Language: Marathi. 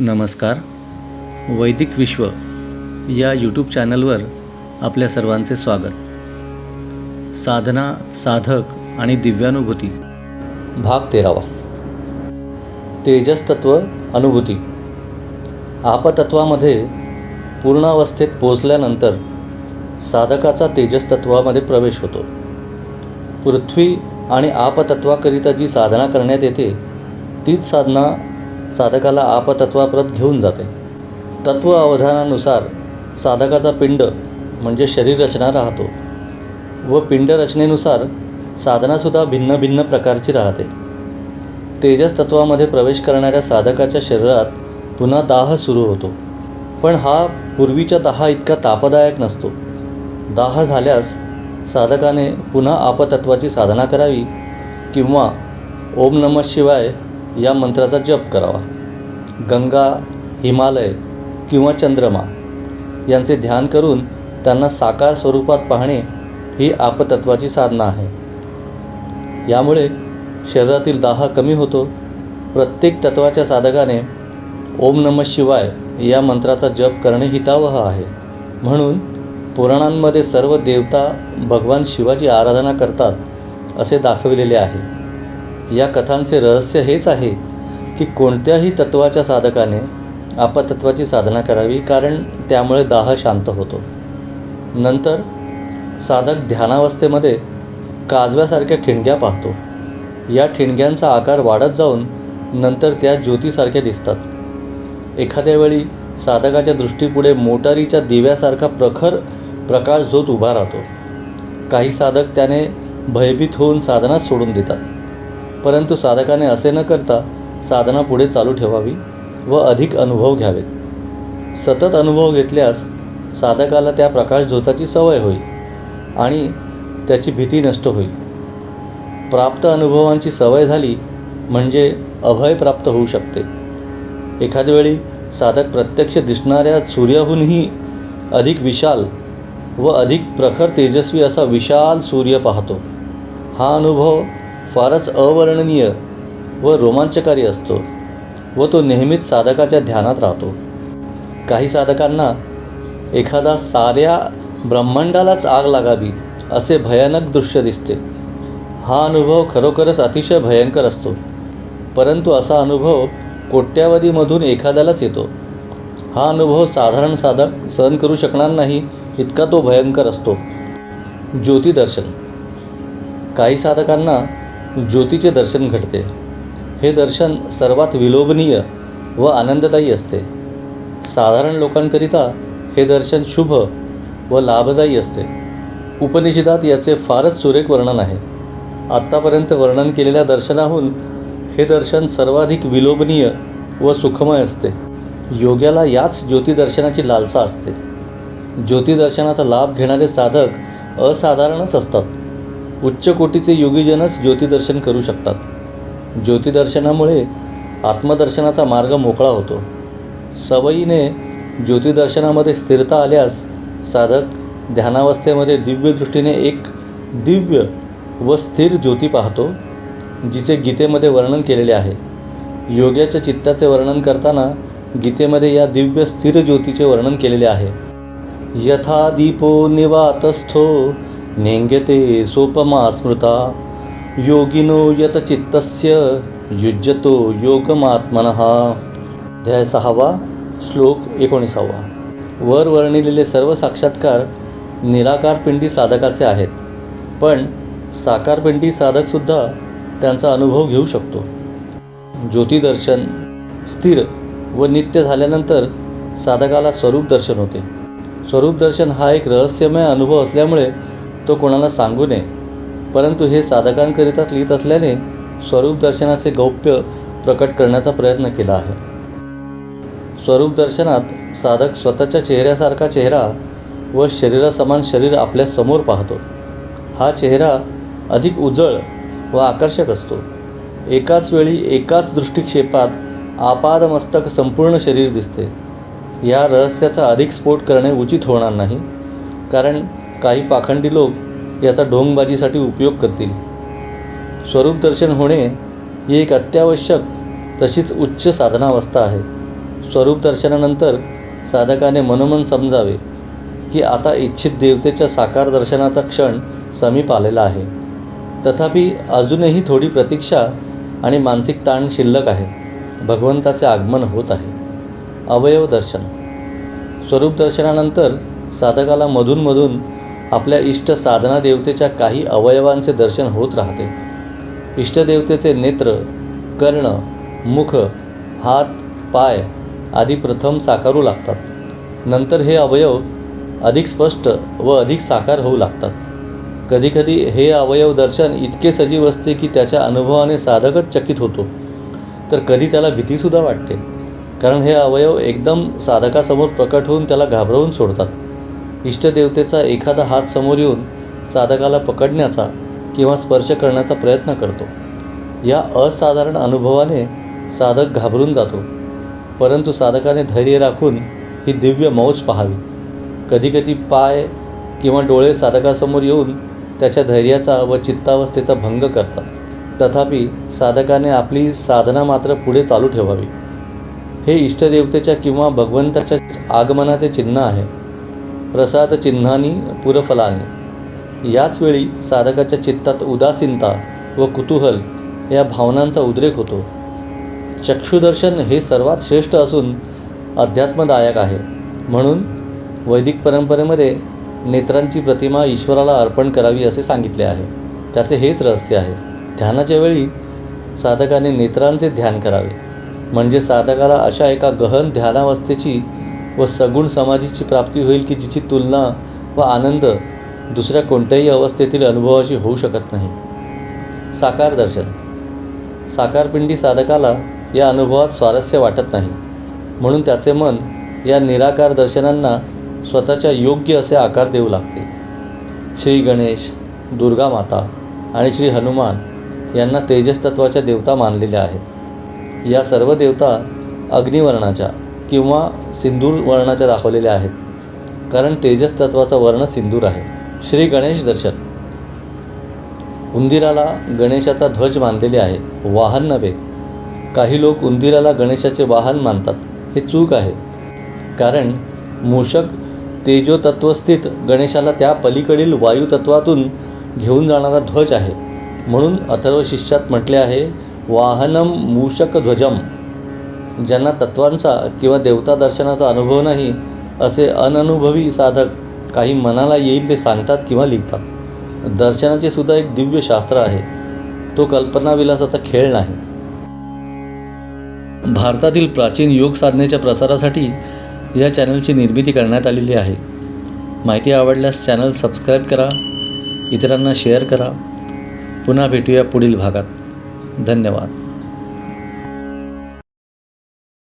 नमस्कार. वैदिक विश्व या यूट्यूब चॅनलवर आपल्या सर्वांचे स्वागत. साधना साधक आणि दिव्यानुभूती. भाग तेरावा. तेजस्तत्व अनुभूती. आपतत्वामध्ये पूर्णावस्थेत पोचल्यानंतर साधकाचा तेजस्तत्वामध्ये प्रवेश होतो. पृथ्वी आणि आपतत्वाकरिता जी साधना करण्यात येते तीच साधना साधकाला आपतत्वाप्रत घेऊन जाते. तत्व अवधानानुसार साधकाचा पिंड म्हणजे शरीर रचना राहतो व पिंड रचनेनुसार साधनासुद्धा भिन्न भिन्न प्रकारची राहते. तेजस तत्वामध्ये प्रवेश करणाऱ्या साधकाच्या शरीरात पुन्हा दाह सुरू होतो. पण हा पूर्वीच्या दाहा इतका तापदायक नसतो. दाह झाल्यास साधकाने पुन्हा आपतत्वाची साधना करावी किंवा ओम नमः शिवाय या मंत्राचा जप करावा. गंगा हिमालय किंवा चंद्रमा यांचे ध्यान करून त्यांना साकार स्वरूपात पाहणे ही आपतत्वाची साधना आहे. यामुळे शरीरातील दाह कमी होतो. प्रत्येक तत्वाच्या साधकाने ओम नम शिवाय या मंत्राचा जप करणे हितावह आहे. म्हणून पुराणांमध्ये सर्व देवता भगवान शिवाची आराधना करतात असे दाखविलेले आहे. या कथांचे रहस्य हेच आहे की कोणत्याही तत्वाच्या साधकाने आपतत्वाची साधना करावी कारण त्यामुळे दाह शांत होतो. नंतर साधक ध्यानावस्थेमध्ये काजव्यासारख्या ठिणग्या पाहतो. या ठिणग्यांचा आकार वाढत जाऊन नंतर त्या ज्योतीसारख्या दिसतात. एखाद्या वेळी साधकाच्या दृष्टीपुढे मोटारीच्या दिव्यासारखा प्रखर प्रकाश झोत उभा राहतो. काही साधक त्याने भयभीत होऊन साधनाच सोडून देतात. परंतु साधकाने असे न करता साधना पुढे चालू ठेवावी व अधिक अनुभव घ्यावेत. सतत अनुभव घेतल्यास साधकाला त्या प्रकाशझोताची सवय होईल आणि त्याची भीती नष्ट होईल. प्राप्त अनुभवांची सवय झाली म्हणजे अभय प्राप्त होऊ शकते. एखाद्या वेळी साधक प्रत्यक्ष दिसणाऱ्या सूर्याहूनही अधिक विशाल व अधिक प्रखर तेजस्वी असा विशाल सूर्य पाहतो. हा अनुभव फारच अवर्णनीय व रोमांचकारी असतो व तो नेहमीच साधकाच्या ध्यानात राहतो. काही साधकांना एखादा साऱ्या ब्रह्मांडालाच आग लागावी असे भयानक दृश्य दिसते. हा अनुभव खरोखरच अतिशय भयंकर असतो. परंतु असा अनुभव कोट्यावधीमधून एखाद्यालाच येतो. हा अनुभव साधारण साधक सहन करू शकणार नाही इतका तो भयंकर असतो. ज्योतिदर्शन. काही साधकांना ज्योतीचे दर्शन घडते. हे दर्शन सर्वात विलोभनीय व आनंददायी असते. साधारण लोकांकरिता हे दर्शन शुभ व लाभदायी असते. उपनिषदात याचे फारच सुरेख वर्णन आहे. आत्तापर्यंत वर्णन केलेल्या दर्शनाहून हे दर्शन सर्वाधिक विलोभनीय व सुखमय असते. योग्याला याच ज्योतिदर्शनाची लालसा असते. ज्योतिदर्शनाचा लाभ घेणारे साधक असाधारणच असतात. उच्च कोटीचे योगीजनच ज्योतिदर्शन करू शकतात. ज्योतिदर्शनामुळे आत्मदर्शनाचा मार्ग मोकळा होतो. सवयीने ज्योतिदर्शनामध्ये स्थिरता आल्यास साधक ध्यानावस्थेमध्ये दिव्यदृष्टीने एक दिव्य व स्थिर ज्योती पाहतो जिचे गीतेमध्ये वर्णन केलेले आहे. योग्याच्या चित्ताचे वर्णन करताना गीतेमध्ये या दिव्य स्थिर ज्योतीचे वर्णन केलेले आहे. यथा दीपो निवातस्थो नेंगते सोपमा स्मृता। योगिनो यतचित्तस्य युज्यतो योगमात्मनः। अध्याय सहावा श्लोक एकोणीसावा। वर वर्णिलेले सर्व साक्षात्कार निराकारपिंडी साधकाचे आहेत पण साकारपिंडी साधकसुद्धा त्यांचा अनुभव घेऊ शकतो. ज्योतिदर्शन स्थिर व नित्य झाल्यानंतर साधकाला स्वरूप दर्शन होते. स्वरूप दर्शन हा एक रहस्यमय अनुभव असल्यामुळे तो कोणाला सांगू नये. परंतु हे साधकांकरिताच लिहित असल्याने स्वरूप दर्शनाचे गौप्य प्रकट करण्याचा प्रयत्न केला आहे. स्वरूप दर्शनात साधक स्वतःच्या चेहऱ्यासारखा चेहरा व शरीरासमान शरीर आपल्यासमोर पाहतो. हा चेहरा अधिक उजळ व आकर्षक असतो. एकाच वेळी एकाच दृष्टिक्षेपात आपादमस्तक संपूर्ण शरीर दिसते. या रहस्याचा अधिक स्फोट करणे उचित होणार नाही कारण काही पाखंडी लोक याचा ढोंगबाजीसाठी उपयोग करतील. स्वरूप दर्शन होणे ही एक अत्यावश्यक तशीच उच्च साधनावस्था आहे. स्वरूप दर्शनानंतर साधकाने मनोमन समजावे की आता इच्छित देवतेच्या साकार दर्शनाचा क्षण समीप आलेला आहे. तथापि अजूनही थोडी प्रतीक्षा आणि मानसिक ताण शिल्लक आहे. भगवंताचे आगमन होत आहे. अवयव दर्शन. स्वरूप दर्शनानंतर साधकाला मधूनमधून आपल्या इष्ट साधना देवतेच्या काही अवयवांचे दर्शन होत राहते. इष्टदेवतेचे नेत्र कर्ण मुख हात पाय आदी प्रथम साकारू लागतात. नंतर हे अवयव अधिक स्पष्ट व अधिक साकार होऊ लागतात. कधीकधी हे अवयव दर्शन इतके सजीव असते की त्याच्या अनुभवाने साधकच चकित होतो. तर कधी त्याला भीतीसुद्धा वाटते. कारण हे अवयव एकदम साधकासमोर प्रकट होऊन त्याला घाबरवून सोडतात. इष्टदेवतेचा एखादा हात समोर येऊन साधकाला पकडण्याचा किंवा स्पर्श करण्याचा प्रयत्न करतो. या असाधारण अनुभवाने साधक घाबरून जातो. परंतु साधकाने धैर्य राखून ही दिव्य मौज पाहावी. कधीकधी पाय किंवा डोळे साधकासमोर येऊन त्याच्या धैर्याचा व चित्तावस्थेचा भंग करतात. तथापि साधकाने आपली साधना मात्र पुढे चालू ठेवावी. हे इष्टदेवतेच्या किंवा भगवंताच्या आगमनाचे चिन्ह आहे. प्रसाद चिन्हानी पुरफलानी. याच वेळी साधकाच्या चित्तात उदासीनता व कुतूहल या भावनांचा उद्रेक होतो. चक्षुदर्शन हे सर्वात श्रेष्ठ असून अध्यात्मदायक आहे. म्हणून वैदिक परंपरेमध्ये नेत्रांची प्रतिमा ईश्वराला अर्पण करावी असे सांगितले आहे. त्याचे हेच रहस्य आहे. ध्यानाच्या वेळी साधकाने नेत्रांचे ध्यान करावे. म्हणजे साधकाला अशा एका गहन ध्यानावस्थेची व सगुण समाधीची प्राप्ती होईल की जिची तुलना व आनंद दुसऱ्या कोणत्याही अवस्थेतील अनुभवाची होऊ शकत नाही. साकार दर्शन. साकारपिंडी साधकाला या अनुभवात स्वारस्य वाटत नाही. म्हणून त्याचे मन या निराकार दर्शनांना स्वतःच्या योग्य असे आकार देऊ लागते. श्री गणेश दुर्गा माता आणि श्री हनुमान यांना तेजस्तत्वाच्या देवता मानलेल्या आहेत. या सर्व देवता अग्निवर्णाच्या किंवा सिंदूर वर्णाच्या दाखवलेल्या आहेत. कारण तेजस तत्वाचा वर्ण सिंदूर आहे. श्री गणेश दर्शन. उंदिराला गणेशाचा ध्वज मानलेले आहे. वाहन नव्हे. काही लोक उंदिराला गणेशाचे वाहन मानतात. हे चूक आहे. कारण मूषक तेजोतत्वस्थित गणेशाला त्या पलीकडील वायुतत्वातून घेऊन जाणारा ध्वज आहे. म्हणून अथर्व शिष्यात म्हटले आहे वाहनम मूषक ध्वजम ज्यांना तत्वांचा किंवा देवता दर्शनाचा अनुभव नाही असे अननुभवी साधक काही मनाला येईल ते सांगतात किंवा लिहितात. दर्शनाचे सुद्धा एक दिव्य शास्त्र आहे. तो कल्पनाविलासाचा खेळ नाही. भारतातील प्राचीन योग साधनेच्या प्रसारासाठी या चॅनलची निर्मिती करण्यात आलेली आहे. माहिती आवडल्यास चॅनल सबस्क्राईब करा इतरांना शेअर करा. पुन्हा भेटूया पुढील भागात. धन्यवाद.